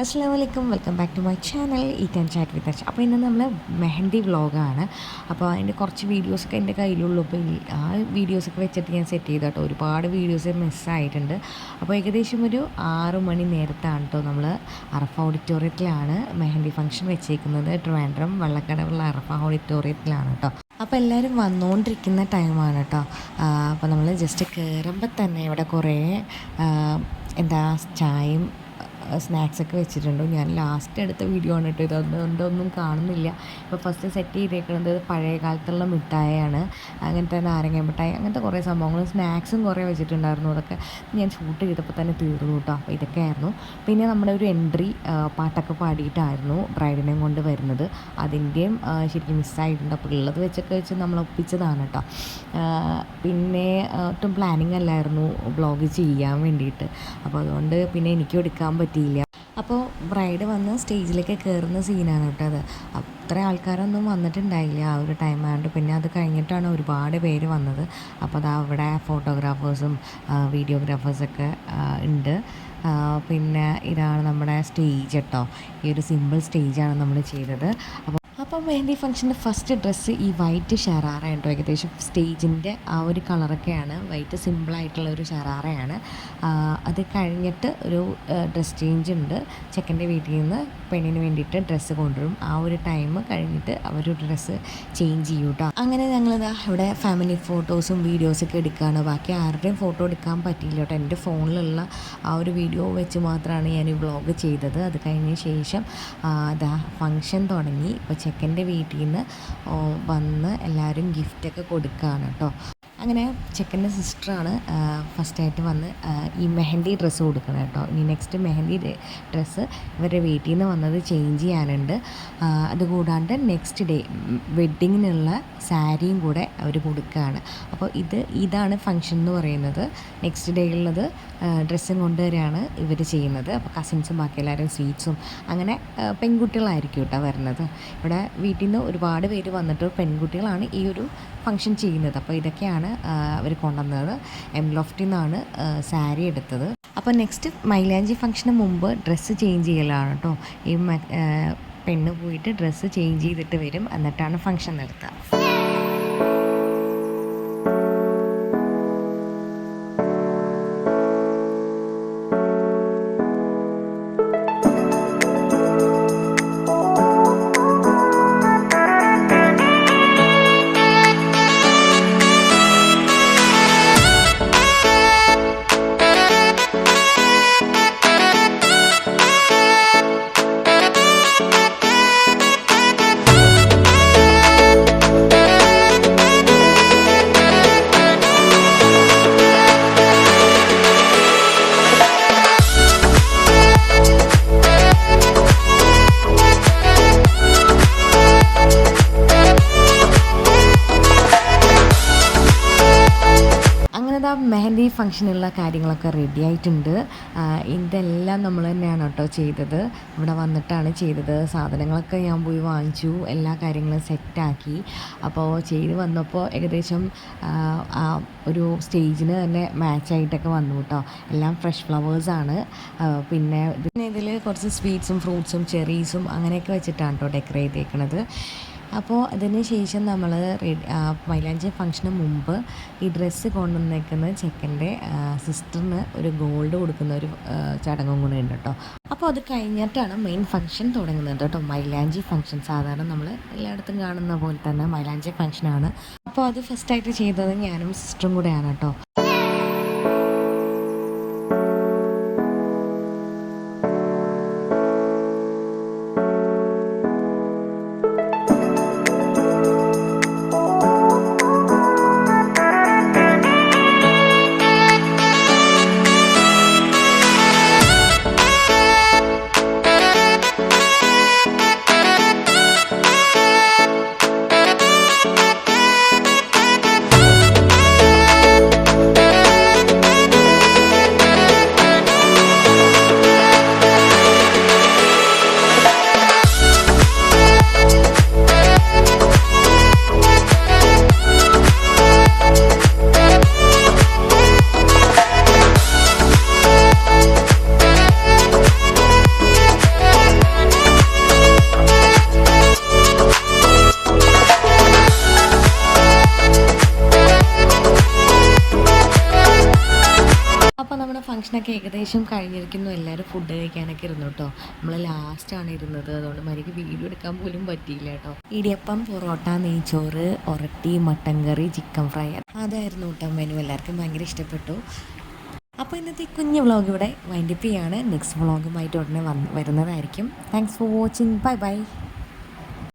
അസ്സാം വലൈക്കും welcome back to my channel eat and chat with അച്ച് അപ്പോൾ ഇന്ന് നമ്മൾ മെഹന്തി വ്ളോഗാണ് അപ്പോൾ അതിന്റെ കുറച്ച് വീഡിയോസൊക്കെ എന്റെ കയ്യിലുള്ളൂ. അപ്പോൾ ആ വീഡിയോസൊക്കെ വെച്ചിട്ട് ഞാൻ സെറ്റ് ചെയ്തു കേട്ടോ. ഒരുപാട് വീഡിയോസ് മിസ്സായിട്ടുണ്ട് അപ്പോൾ ഏകദേശം ഒരു ആറു മണി നേരത്താണ് കേട്ടോ നമ്മൾ അറഫ ഓഡിറ്റോറിയത്തിലാണ് മെഹന്തി ഫംഗ്ഷൻ വെച്ചേക്കുന്നത്. ട്രിവാൻഡ്രം വള്ളക്കടവുള്ള അറഫ ഓഡിറ്റോറിയത്തിലാണ് കേട്ടോ. അപ്പോൾ എല്ലാവരും വന്നുകൊണ്ടിരിക്കുന്ന ടൈമാണ് കേട്ടോ. അപ്പോൾ നമ്മൾ ജസ്റ്റ് കയറുമ്പോൾ തന്നെ ഇവിടെ കുറേ എന്താ ചായയും സ്നാക്സ് ഒക്കെ വെച്ചിട്ടുണ്ട്. ഞാൻ ലാസ്റ്റ് എടുത്ത വീഡിയോ ആണ് കേട്ടോ ഇതൊന്നും ഇതൊന്നും കാണുന്നില്ല. ഇപ്പോൾ ഫസ്റ്റ് സെറ്റ് ചെയ്തേക്കുന്നത് പഴയ കാലത്തുള്ള മിഠായിയാണ്. അങ്ങനത്തെ നാരങ്ങ മിഠായി അങ്ങനത്തെ കുറേ സംഭവങ്ങൾ. സ്നാക്സും കുറേ വെച്ചിട്ടുണ്ടായിരുന്നു. അതൊക്കെ ഞാൻ ഷൂട്ട് ചെയ്തപ്പോൾ തന്നെ തീർന്നു കേട്ടോ. അപ്പോൾ ഇതൊക്കെ ആയിരുന്നു. പിന്നെ നമ്മുടെ ഒരു എൻട്രി പാട്ടൊക്കെ പാടിയിട്ടായിരുന്നു ബ്രൈഡിനെയും കൊണ്ട് വരുന്നത്. അതിന്റെയും ശരിക്കും മിസ്സായിട്ടുണ്ട് അപ്പോൾ ഉള്ളത് വെച്ചൊക്കെ വെച്ച് നമ്മൾ ഒപ്പിച്ചതാണ് കേട്ടോ. പിന്നെ ഒട്ടും പ്ലാനിങ് അല്ലായിരുന്നു. വ്ളോഗ് ചെയ്യാൻ വേണ്ടിയിട്ട്. അപ്പോൾ അതുകൊണ്ട് പിന്നെ എനിക്കും എടുക്കാൻ പറ്റിയില്ല. അപ്പോൾ ബ്രൈഡ് വന്ന് സ്റ്റേജിലേക്ക് കയറുന്ന സീനാണ് കേട്ടോ അത്. അത്ര ആൾക്കാരൊന്നും വന്നിട്ടുണ്ടായില്ല ആ ഒരു ടൈം ആയതുകൊണ്ട് പിന്നെ അത് കഴിഞ്ഞിട്ടാണ് ഒരുപാട് പേര് വന്നത്. അപ്പോൾ അത് അവിടെ ഫോട്ടോഗ്രാഫേഴ്സും വീഡിയോഗ്രാഫേഴ്സൊക്കെ ഉണ്ട്. പിന്നെ ഇതാണ് നമ്മുടെ സ്റ്റേജ് കേട്ടോ. ഈ ഒരു സിമ്പിൾ സ്റ്റേജാണ് നമ്മൾ ചെയ്തത്. അപ്പോൾ അപ്പം മെഹന്തി ഫംഗ്ഷന്റെ ഫസ്റ്റ് ഡ്രസ്സ് ഈ വൈറ്റ് ഷറാറയാണ് കേട്ടോ ഏകദേശം സ്റ്റേജിന്റെ ആ ഒരു കളറൊക്കെയാണ് വൈറ്റ് സിമ്പിളായിട്ടുള്ള ഒരു ഷെറാറയാണ് അത് കഴിഞ്ഞിട്ട് ഒരു ഡ്രസ് ചേഞ്ച് ഉണ്ട്. ചെക്കന്റെ വീട്ടിൽ നിന്ന് പെണ്ണിന് വേണ്ടിയിട്ട് ഡ്രസ്സ് കൊണ്ടുവരും. ആ ഒരു ടൈം കഴിഞ്ഞിട്ട് അവർ ഡ്രസ്സ് ചേഞ്ച് ചെയ്യും കേട്ടോ അങ്ങനെ ഞങ്ങൾ ഇവിടെ ഫാമിലി ഫോട്ടോസും വീഡിയോസൊക്കെ എടുക്കുകയാണ് ബാക്കി ആരുടെയും ഫോട്ടോ എടുക്കാൻ പറ്റിയില്ല കേട്ടോ എന്റെ ഫോണിലുള്ള ആ ഒരു വീഡിയോ വെച്ച് മാത്രമാണ് ഞാൻ ഈ വ്ളോഗ് ചെയ്തത്. അത് കഴിഞ്ഞ ശേഷം അതാ ഫങ്ഷൻ തുടങ്ങി. ഇപ്പോൾ ചെക്കന്റെ വീട്ടിൽ നിന്ന് വന്ന് എല്ലാവരും ഗിഫ്റ്റൊക്കെ കൊടുക്കുകയാണ് കേട്ടോ അങ്ങനെ ചെക്കന്റെ സിസ്റ്ററാണ് ഫസ്റ്റായിട്ട് വന്ന് ഈ മെഹന്തി ഡ്രസ്സ് കൊടുക്കണം കേട്ടോ. ഇനി നെക്സ്റ്റ് മെഹന്തി ഡ്രസ്സ് ഇവരുടെ വീട്ടിൽ നിന്ന് വന്നത് ചേഞ്ച് ചെയ്യാനുണ്ട്. അതുകൂടാണ്ട് നെക്സ്റ്റ് ഡേ വെഡ്ഡിങ്ങിനുള്ള സാരിയും കൂടെ അവർ കൊടുക്കുകയാണ് അപ്പോൾ ഇത് ഇതാണ് ഫങ്ഷൻ എന്ന് പറയുന്നത്. നെക്സ്റ്റ് ഡേ ഉള്ളത് ഡ്രസ്സും കൊണ്ടുവരികയാണ് ഇവർ ചെയ്യുന്നത്. അപ്പോൾ കസിൻസും ബാക്കി എല്ലാവരും സ്വീറ്റ്സും അങ്ങനെ പെൺകുട്ടികളായിരിക്കും കേട്ടോ വരുന്നത്. ഇവിടെ വീട്ടിൽ നിന്ന് ഒരുപാട് പേര് വന്നിട്ട് പെൺകുട്ടികളാണ് ഈ ഒരു ഫങ്ഷൻ ചെയ്യുന്നത്. അപ്പോൾ ഇതൊക്കെയാണ് അവർ കൊണ്ടുവന്നത്. എം ലോഫ്റ്റിൽ നിന്നാണ് സാരി എടുത്തത്. അപ്പോൾ നെക്സ്റ്റ് മൈലാഞ്ചി ഫംഗ്ഷന് മുമ്പ് ഡ്രസ്സ് ചേഞ്ച് ചെയ്യലാണ് കേട്ടോ ഈ പെണ്ണ് പോയിട്ട് ഡ്രസ്സ് ചേഞ്ച് ചെയ്തിട്ട് വരും. എന്നിട്ടാണ് ഫംഗ്ഷൻ നടത്തുക മെഹന്തി ഫംഗ്ഷനുള്ള കാര്യങ്ങളൊക്കെ റെഡി ആയിട്ടുണ്ട്. ഇതെല്ലാം നമ്മൾ തന്നെയാണ് കേട്ടോ ചെയ്തത്. ഇവിടെ വന്നിട്ടാണ് ചെയ്തത്. സാധനങ്ങളൊക്കെ ഞാൻ പോയി വാങ്ങിച്ചു. എല്ലാ കാര്യങ്ങളും സെറ്റാക്കി അപ്പോൾ ചെയ്ത് വന്നപ്പോൾ ഏകദേശം ഒരു സ്റ്റേജിന് തന്നെ മാച്ചായിട്ടൊക്കെ വന്നു കേട്ടോ. എല്ലാം ഫ്രഷ് ഫ്ലവേഴ്സാണ് പിന്നെ പിന്നെ ഇതിൽ കുറച്ച് സ്വീറ്റ്സും ഫ്രൂട്ട്സും ചെറീസും അങ്ങനെയൊക്കെ വെച്ചിട്ടാണ് കേട്ടോ ഡെക്കറേറ്റ് ചെയ്തേക്കണത് അപ്പോൾ അതിന് ശേഷം നമ്മൾ മൈലാഞ്ചി ഫംഗ്ഷന് മുമ്പ് ഈ ഡ്രസ്സ് കൊണ്ടുവന്നേക്കുന്ന ചെക്കന്റെ സിസ്റ്ററിന് ഒരു ഗോൾഡ് കൊടുക്കുന്ന ഒരു ചടങ്ങും കൂടെ ഉണ്ട് കേട്ടോ. അപ്പോൾ അത് കഴിഞ്ഞിട്ടാണ് മെയിൻ ഫംഗ്ഷൻ തുടങ്ങുന്നത് കേട്ടോ. മൈലാഞ്ചി ഫംഗ്ഷൻ സാധാരണ നമ്മൾ എല്ലായിടത്തും കാണുന്ന പോലെ തന്നെ മൈലാഞ്ചി ഫംഗ്ഷനാണ് അപ്പോൾ അത് ഫസ്റ്റായിട്ട് ചെയ്തത് ഞാനും സിസ്റ്ററും കൂടെയാണ് കേട്ടോ. ഫംഗ്ഷനൊക്കെ ഏകദേശം കഴിഞ്ഞിരിക്കുന്നു. എല്ലാവരും ഫുഡ് കഴിക്കാനൊക്കെ ഇരുന്നു കേട്ടോ നമ്മൾ ലാസ്റ്റാണ് ഇരുന്നത്. അതുകൊണ്ട് മരിക്ക് വീഡിയോ എടുക്കാൻ പോലും പറ്റിയില്ല കേട്ടോ ഇടിയപ്പം പൊറോട്ട നെയ്ച്ചോറ് ഒരട്ടി മട്ടൻ കറി ചിക്കൻ ഫ്രൈ അതായിരുന്നു കേട്ടോ മെനു എല്ലാവർക്കും ഭയങ്കര ഇഷ്ടപ്പെട്ടു. അപ്പോൾ ഇന്നത്തെ കുഞ്ഞു വ്ളോഗ് ഇവിടെ വൈൻഡപ്പ് ചെയ്യാണ്. നെക്സ്റ്റ് വ്ളോഗുമായിട്ട് ഉടനെ വരുന്നതായിരിക്കും. Thanks for watching bye bye